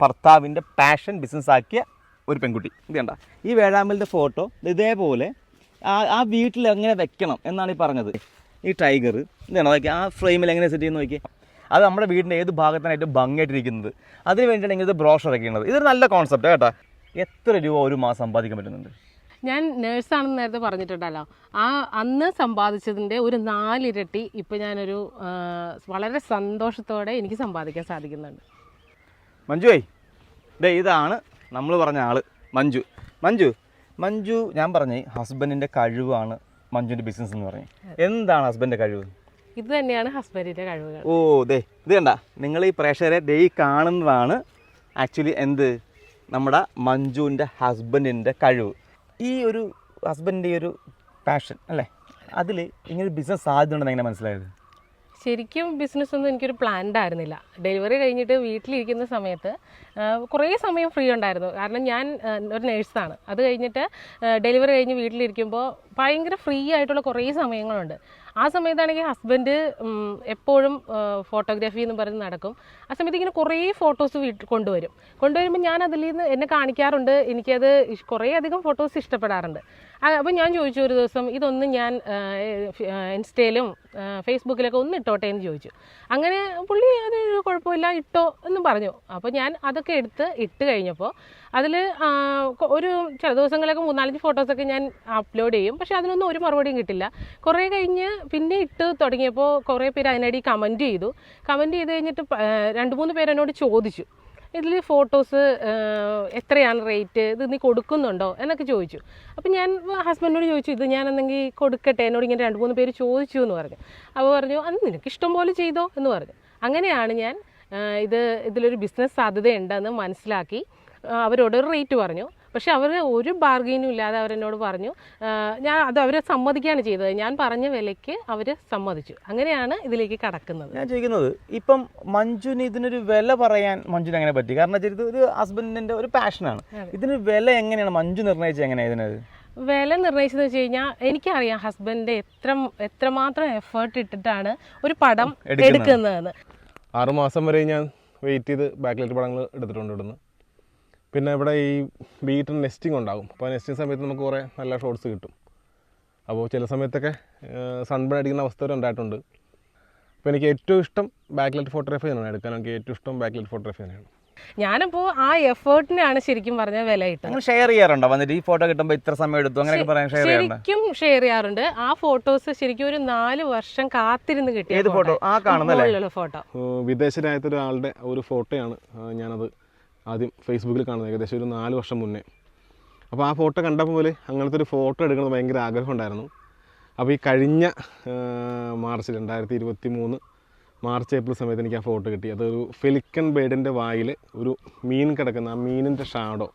ഭർത്താവിന്റെ passion business ആക്കിയ ഒരു പെൺകുട്ടി. ഇത് കണ്ട? ഈ വേഴാമ്പലിന്റെ ഫോട്ടോ ഇതേപോലെ ആ ആ വീട്ടിൽ എങ്ങനെ വെക്കണം എന്നാണ് ഈ പറഞ്ഞത്. ഈ ടൈഗർ ഇതാണ് നോക്കി ആ ഫ്രെയിമിൽ എങ്ങനെ സെറ്റ് ചെയ്യുന്ന നോക്കി. അത് നമ്മുടെ വീടിന്റെ ഏത് ഭാഗത്താണ് ഏറ്റവും ഭംഗിയായിട്ടിരിക്കുന്നത്. അതിന് വേണ്ടിയിട്ടാണ് ഇങ്ങനത്തെ ബ്രോഷർ ഇറക്കുന്നത് ഇതൊരു നല്ല കോൺസെപ്റ്റ് കേട്ടോ. എത്ര രൂപ ഒരു മാസം സമ്പാദിക്കാൻ പറ്റുന്നുണ്ട്? ഞാൻ നേഴ്സാണെന്ന് നേരത്തെ പറഞ്ഞിട്ടുണ്ടല്ലോ. ആ അന്ന് സമ്പാദിച്ചതിന്റെ ഒരു നാലിരട്ടി ഇപ്പം ഞാനൊരു വളരെ സന്തോഷത്തോടെ എനിക്ക് സമ്പാദിക്കാൻ സാധിക്കുന്നുണ്ട്. മഞ്ജുവേ ഡേ ഇതാണ് നമ്മൾ പറഞ്ഞ ആൾ മഞ്ജു. മഞ്ജു മഞ്ജു ഞാൻ പറഞ്ഞേ ഹസ്ബൻഡിന്റെ കഴിവാണ് മഞ്ജുവിന്റെ ബിസിനസ് എന്ന് പറഞ്ഞു എന്താണ് ഹസ്ബൻഡിന്റെ കഴിവ്? ഇത് തന്നെയാണ് ഹസ്ബൻഡിന്റെ കഴിവുകൾ. ഓ ദേ ഇത് കണ്ട. നിങ്ങൾ ഈ പ്രേക്ഷകരെ ദേ ഈ കാണുന്നതാണ് ആക്ച്വലി എന്ത്? നമ്മുടെ മഞ്ജുവിന്റെ ഹസ്ബൻഡിന്റെ കഴിവ്. ഈ ഒരു ഹസ്ബൻഡിന്റെ ഒരു പാഷൻ അല്ലേ? അതിൽ ഇങ്ങനെ ബിസിനസ് സാധ്യത ഉണ്ടെന്ന് എങ്ങനെ മനസ്സിലായത്? ശരിക്കും ബിസിനസ് ഒന്നും എനിക്കൊരു പ്ലാൻഡ് ആയിരുന്നില്ല. ഡെലിവറി കഴിഞ്ഞിട്ട് വീട്ടിലിരിക്കുന്ന സമയത്ത് കുറേ സമയം ഫ്രീ ഉണ്ടായിരുന്നു. കാരണം ഞാൻ ഒരു നേഴ്സാണ് അത് കഴിഞ്ഞിട്ട് ഡെലിവറി കഴിഞ്ഞ് വീട്ടിലിരിക്കുമ്പോൾ ഭയങ്കര ഫ്രീ ആയിട്ടുള്ള കുറേ സമയങ്ങളുണ്ട്. ആ സമയത്താണെങ്കിൽ ഹസ്ബൻഡ് എപ്പോഴും ഫോട്ടോഗ്രാഫി എന്ന് പറഞ്ഞ് നടക്കും. ആ സമയത്ത് ഇങ്ങനെ കുറേ ഫോട്ടോസ് വീട്ടിൽ കൊണ്ടുവരും. കൊണ്ടുവരുമ്പോൾ ഞാൻ അതിൽ നിന്ന് എന്നെ കാണിക്കാറുണ്ട്. എനിക്കത് കുറേ അധികം ഫോട്ടോസ് ഇഷ്ടപ്പെടാറുണ്ട്. അപ്പോൾ ഞാൻ ചോദിച്ചു ഒരു ദിവസം ഇതൊന്നും ഞാൻ ഇൻസ്റ്റയിലും ഫേസ്ബുക്കിലൊക്കെ ഒന്ന് ഇട്ടോട്ടെ എന്ന് ചോദിച്ചു. അങ്ങനെ പുള്ളി അത് കുഴപ്പമില്ല ഇട്ടോ എന്ന് പറഞ്ഞു. അപ്പോൾ ഞാൻ അതൊക്കെ എടുത്ത് ഇട്ട് കഴിഞ്ഞപ്പോൾ അതിൽ ഒരു ചില ദിവസങ്ങളിലൊക്കെ മൂന്നാലഞ്ച് ഫോട്ടോസൊക്കെ ഞാൻ അപ്ലോഡ് ചെയ്യും. പക്ഷേ അതിനൊന്നും ഒരു മറുപടിയും കിട്ടില്ല. കുറേ കഴിഞ്ഞ് പിന്നെ ഇട്ട് തുടങ്ങിയപ്പോൾ കുറേ പേര് അതിനടി കമന്റ് ചെയ്തു. കമന്റ് ചെയ്ത് കഴിഞ്ഞിട്ട് രണ്ട് മൂന്ന് പേരെന്നോട് ചോദിച്ചു. ഇതിൽ ഫോട്ടോസ് എത്രയാണ് റേറ്റ്? ഇത് നീ കൊടുക്കുന്നുണ്ടോ? എന്നൊക്കെ ചോദിച്ചു. അപ്പോൾ ഞാൻ ഹസ്ബൻഡിനോട് ചോദിച്ചു ഇത് ഞാൻ എന്തെങ്കിൽ കൊടുക്കട്ടെ? എന്നോട് ഇങ്ങനെ രണ്ട് മൂന്ന് പേര് ചോദിച്ചു എന്ന് പറഞ്ഞു. അപ്പോൾ പറഞ്ഞു അത് നിനക്ക് ഇഷ്ടം പോലെ ചെയ്തോ? എന്ന് പറഞ്ഞു. അങ്ങനെയാണ് ഞാൻ ഇത് ഇതിലൊരു ബിസിനസ് സാധ്യതയുണ്ടെന്ന് മനസ്സിലാക്കി അവരോട് റേറ്റ് പറഞ്ഞു. പക്ഷെ അവർ ഒരു ബാർഗെയിനും ഇല്ലാതെ അവരെന്നോട് പറഞ്ഞു ഞാൻ അത് അവരെ സമ്മതിക്കുകയാണ് ചെയ്തത്. ഞാൻ പറഞ്ഞ വിലയ്ക്ക് അവർ സമ്മതിച്ചു. അങ്ങനെയാണ് ഇതിലേക്ക് കടക്കുന്നത്. ഞാൻ ചോദിക്കുന്നത് ഇപ്പം മഞ്ജുവിന് ഇതിനൊരു വില പറയാൻ മഞ്ജുവിന് അങ്ങനെ പറ്റി? കാരണം ഇത് ഒരു ഹസ്ബൻഡിന്റെ ഒരു പാഷനാണ് ഇതിന് വില എങ്ങനെയാണ്? മഞ്ജു നിർണയിച്ചത് എങ്ങനെയാണ് ഇതിനത്? വില നിർണയിച്ചത് വെച്ച് കഴിഞ്ഞാൽ എനിക്കറിയാം ഹസ്ബൻഡ് എത്ര എത്രമാത്രം എഫേർട്ട് ഇട്ടിട്ടാണ് ഒരു പടം എടുക്കുന്നത്. എടുക്കുന്നതെന്ന് ആറുമാസം വരെ ഞാൻ വെയിറ്റ് ചെയ്ത് ബാക്ക്ലൈറ്റ് പടങ്ങൾ എടുത്തിട്ടുണ്ട് ഇവിടുന്ന്. പിന്നെ ഇവിടെ ഈ വീട്ടിന് നെസ്റ്റിംഗ് ഉണ്ടാകും. അപ്പോൾ നെസ്റ്റിംഗ് സമയത്ത് നമുക്ക് കുറേ നല്ല ഷോട്ട്സ് കിട്ടും. അപ്പോൾ ചില സമയത്തൊക്കെ സൺബൺ അടിക്കുന്ന അവസ്ഥ വരെ ഉണ്ടായിട്ടുണ്ട്. അപ്പോൾ എനിക്ക് ഏറ്റവും ഇഷ്ടം ബാക്ക്ലൈറ്റ് ഫോട്ടോഗ്രാഫി തന്നെയാണ് എടുക്കാൻ. എനിക്ക് ഏറ്റവും ഇഷ്ടം ബാക്ക്ലൈറ്റ് ഫോട്ടോഗ്രാഫി തന്നെയാണ്. ഞാനപ്പോൾ ആ എഫേർട്ടിനാണ് ശരിക്കും പറഞ്ഞ വില ഇട്ടത് ഷെയർ ചെയ്യാറുണ്ടോ? വന്നിട്ട് ഈ ഫോട്ടോ കിട്ടുമ്പോൾ ഇത്ര സമയം എടുത്തു? അങ്ങനെയൊക്കെ പറയാൻ ഷെയർ ചെയ്യാറുണ്ടോ? ശരിക്കും ഷെയർ ചെയ്യാറുണ്ട്. ആ ഫോട്ടോസ് ശരിക്കും ഒരു നാല് വർഷം കാത്തിരുന്ന് കിട്ടിയ ഏത് ഫോട്ടോ ആ കാണുന്ന ഫോട്ടോ വിദേശ രാജ്യത്തെ ഒരാളുടെ ഒരു ഫോട്ടോയാണ് ഞാനത് ആദ്യം ഫേസ്ബുക്കിൽ കാണുന്നത് ഏകദേശം ഒരു നാല് വർഷം മുന്നേ. അപ്പോൾ ആ ഫോട്ടോ കണ്ടപ്പോൾ പോലെ അങ്ങനത്തെ ഒരു ഫോട്ടോ എടുക്കണത് ഭയങ്കര ആഗ്രഹം ഉണ്ടായിരുന്നു. അപ്പോൾ ഈ കഴിഞ്ഞ മാർച്ച് രണ്ടായിരത്തി ഇരുപത്തി മൂന്ന് മാർച്ച് ഏപ്രിൽ സമയത്ത് എനിക്ക് ആ ഫോട്ടോ കിട്ടി. അതൊരു ഫെലിക്കൻ ബേഡിന്റെ വായിൽ ഒരു മീൻ കിടക്കുന്ന ആ മീനിന്റെ ഷാഡോ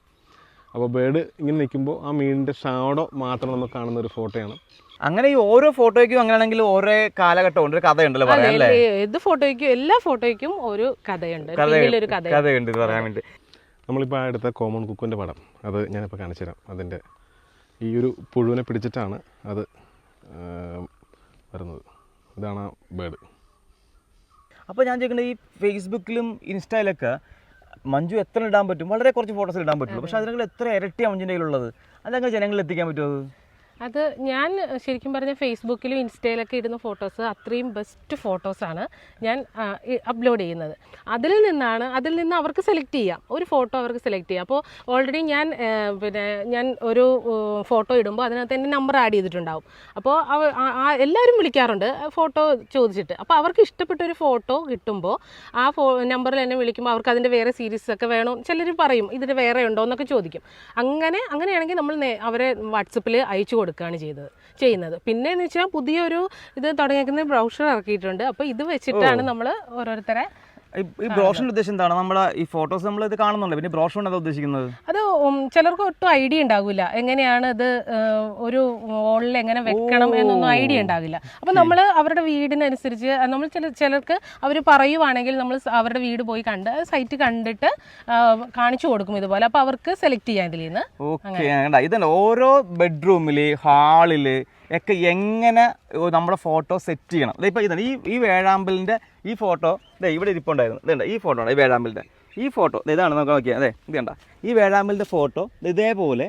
അപ്പോൾ ബേഡ് ഇങ്ങനെ നിൽക്കുമ്പോൾ ആ മീനിന്റെ ഷാഡോ മാത്രം നമുക്ക് കാണുന്ന ഒരു ഫോട്ടോയാണ് അങ്ങനെ ഈ ഓരോ ഫോട്ടോയ്ക്കും അങ്ങനെയാണെങ്കിൽ ഓരോ കാലഘട്ടം ഉണ്ട് ഒരു കഥയുണ്ടല്ലോ പറയാൻ ഏത് ഫോട്ടോയ്ക്കും എല്ലാ ഫോട്ടോയ്ക്കും ഒരു കഥയുണ്ട് കഥയുണ്ട് പറയാൻ വേണ്ടി. നമ്മളിപ്പോൾ ആ എടുത്ത കോമൺ കുക്കുവിന്റെ പടം അത് ഞാനിപ്പോൾ കാണിച്ചു തരാം അതിന്റെ ഈ ഒരു പുഴുവിനെ പിടിച്ചിട്ടാണ് അത് വരുന്നത്. ഇതാണ് ആ ബേഡ് അപ്പോൾ ഞാൻ ചോദിക്കുന്നത് ഈ ഫേസ്ബുക്കിലും ഇൻസ്റ്റയിലൊക്കെ മഞ്ജു എത്ര ഇടാൻ പറ്റും? വളരെ കുറച്ച് ഫോട്ടോസ് ഇടാൻ പറ്റുള്ളൂ. പക്ഷേ അതിനെ എത്ര ഇരട്ടിയാണ് മഞ്ജുന്റെ കയ്യിലുള്ളത്? അതങ്ങനെ ജനങ്ങളിൽ എത്തിക്കാൻ പറ്റുമോ അത്? ഞാൻ ശരിക്കും പറഞ്ഞാൽ ഫേസ്ബുക്കിലും ഇൻസ്റ്റയിലൊക്കെ ഇടുന്ന ഫോട്ടോസ് അത്രയും ബെസ്റ്റ് ഫോട്ടോസാണ് ഞാൻ അപ്ലോഡ് ചെയ്യുന്നത്. അതിൽ നിന്നാണ് അതിൽ നിന്ന് അവർക്ക് സെലക്ട് ചെയ്യാം. ഒരു ഫോട്ടോ അവർക്ക് സെലക്ട് ചെയ്യാം. അപ്പോൾ ഓൾറെഡി ഞാൻ പിന്നെ ഞാൻ ഒരു ഫോട്ടോ ഇടുമ്പോൾ അതിനകത്ത് എന്റെ നമ്പർ ആഡ് ചെയ്തിട്ടുണ്ടാവും. അപ്പോൾ എല്ലാവരും വിളിക്കാറുണ്ട് ഫോട്ടോ ചോദിച്ചിട്ട്. അപ്പോൾ അവർക്ക് ഇഷ്ടപ്പെട്ട ഒരു ഫോട്ടോ കിട്ടുമ്പോൾ ആ ഫോ നമ്പറിൽ എന്നെ വിളിക്കുമ്പോൾ അവർക്ക് അതിന്റെ വേറെ സീരീസ് ഒക്കെ വേണം ചിലർ പറയും ഇതിന് വേറെ ഉണ്ടോ എന്നൊക്കെ ചോദിക്കും. അങ്ങനെ അങ്ങനെയാണെങ്കിൽ നമ്മൾ അവരെ വാട്സപ്പിൽ അയച്ചു കൊടുക്കുകയാണ് ചെയ്തത് ചെയ്യുന്നത്. പിന്നെ എന്ന് വെച്ചാൽ പുതിയൊരു ഇത് തുടങ്ങിയിരിക്കുന്ന ബ്രൗഷർ ഇറക്കിയിട്ടുണ്ട്. അപ്പോൾ ഇത് വെച്ചിട്ടാണ് നമ്മൾ ഓരോരുത്തരെ ഈ- ബ്രോഷറിന്റെ ഉദ്ദേശം എന്താണ്? നമ്മൾ ഈ ഫോട്ടോസ് നമ്മൾ ഇത് കാണുന്നുണ്ട്? പിന്നെ ബ്രോഷർ എന്താ ഉദ്ദേശിക്കുന്നത്? അത് ചിലർക്ക് ഒട്ടും ഐഡിയ ഉണ്ടാവില്ല എങ്ങനെയാണ് ഇത് ഒരു വോളിൽ എങ്ങനെ വെക്കണം എന്നൊന്നും ഐഡിയ ഉണ്ടാവില്ല. അപ്പം നമ്മൾ അവരുടെ വീടിനനുസരിച്ച് നമ്മൾ ചില ചിലർക്ക് അവർ പറയുവാണെങ്കിൽ നമ്മൾ അവരുടെ വീട് പോയി കണ്ട് സൈറ്റ് കണ്ടിട്ട് കാണിച്ചു കൊടുക്കും ഇതുപോലെ. അപ്പോൾ അവർക്ക് സെലക്ട് ചെയ്യാം ഇതിൽ നിന്ന്. ഇതന്നെ ഓരോ ബെഡ്റൂമിൽ ഹാളിൽ ഒക്കെ എങ്ങനെ നമ്മുടെ ഫോട്ടോ സെറ്റ് ചെയ്യണം. ഇപ്പൊ ഇതാണ് ഈ ഈ വേഴാമ്പലിന്റെ ഈ ഫോട്ടോ ദേ ഇവിടെ ഇരിപ്പുണ്ടായിരുന്നു. ഇതുണ്ട് ഈ ഫോട്ടോ ആണ് ഈ വേഴാമ്പലിന്റെ. ഈ ഫോട്ടോ ഇതാണ് നമുക്ക് നോക്കിയാൽ അതെ ഇത് കണ്ട? ഈ വേഴാമ്പലിന്റെ ഫോട്ടോ ഇതേപോലെ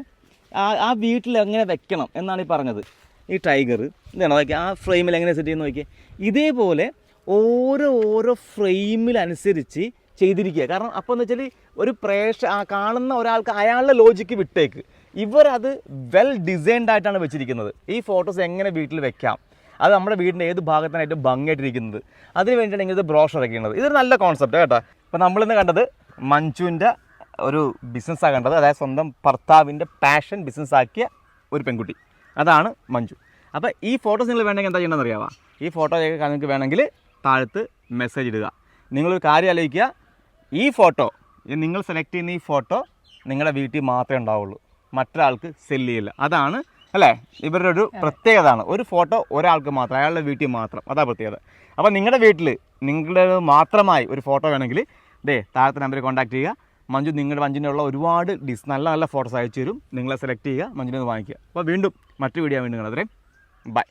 ആ ആ വീട്ടിൽ എങ്ങനെ വെക്കണം എന്നാണ് ഈ പറഞ്ഞത്. ഈ ടൈഗർ ഇതാണ്? നോക്കിയാൽ ആ ഫ്രെയിമിൽ എങ്ങനെ സെറ്റ് ചെയ്യുന്ന നോക്കിയാൽ ഇതേപോലെ ഓരോ ഓരോ ഫ്രെയിമിലനുസരിച്ച് ചെയ്തിരിക്കുക. കാരണം അപ്പോൾ എന്ന് വെച്ചാൽ ഒരു പ്രേക്ഷ ആ കാണുന്ന ഒരാൾക്ക് അയാളുടെ ലോജിക്ക് വിട്ടേക്ക്. ഇവരത് വെൽ ഡിസൈൻഡ് ആയിട്ടാണ് വെച്ചിരിക്കുന്നത്. ഈ ഫോട്ടോസ് എങ്ങനെ വീട്ടിൽ വെക്കാം? അത് നമ്മുടെ വീടിന്റെ ഏത് ഭാഗത്താണ് ഏറ്റവും ഭംഗിയായിട്ടിരിക്കുന്നത്? അതിന് വേണ്ടിയിട്ടാണ് ഇങ്ങനത്തെ ബ്രോഷർ ഇറക്കുന്നത് ഇതൊരു നല്ല കോൺസെപ്റ്റ് കേട്ടോ. അപ്പോൾ നമ്മളിന്ന് കണ്ടത് മഞ്ജുവിന്റെ ഒരു ബിസിനസ് കണ്ടത് അതായത് സ്വന്തം ഭർത്താവിന്റെ പാഷൻ ബിസിനസ് ആക്കിയ ഒരു പെൺകുട്ടി. അതാണ് മഞ്ജു. അപ്പോൾ ഈ ഫോട്ടോസ് നിങ്ങൾ വേണമെങ്കിൽ എന്താ ചെയ്യണമെന്ന് അറിയാവാ? ഈ ഫോട്ടോ നിങ്ങൾക്ക് വേണമെങ്കിൽ താഴത്ത് മെസ്സേജ് ഇടുക. നിങ്ങളൊരു കാര്യം ആലോചിക്കുക. ഈ ഫോട്ടോ നിങ്ങൾ സെലക്ട് ചെയ്യുന്ന ഈ ഫോട്ടോ നിങ്ങളുടെ വീട്ടിൽ മാത്രമേ ഉണ്ടാവുള്ളൂ. മറ്റൊരാൾക്ക് സെല്ല് ചെയ്യില്ല. അതാണ് അല്ലേ? ഇവരുടെ ഒരു പ്രത്യേകതയാണ്. ഒരു ഫോട്ടോ ഒരാൾക്ക് മാത്രം അയാളുടെ വീട്ടിൽ മാത്രം. അതാ പ്രത്യേകത. അപ്പോൾ നിങ്ങളുടെ വീട്ടിൽ നിങ്ങളുടെ മാത്രമായി ഒരു ഫോട്ടോ വേണമെങ്കിൽ ദേ താഴത്തെ നമ്പറിൽ കോൺടാക്ട് ചെയ്യുക. മഞ്ജു നിങ്ങളുടെ മഞ്ജുവിന്റെ ഉള്ള ഒരുപാട് ഡിസ് നല്ല നല്ല ഫോട്ടോസ് അയച്ചു തരും. നിങ്ങളെ സെലക്ട് ചെയ്യുക മഞ്ജുവിനെ വാങ്ങിക്കുക. അപ്പോൾ വീണ്ടും മറ്റു വീഡിയോ വീണ്ടും നിങ്ങളത്രയും ബൈ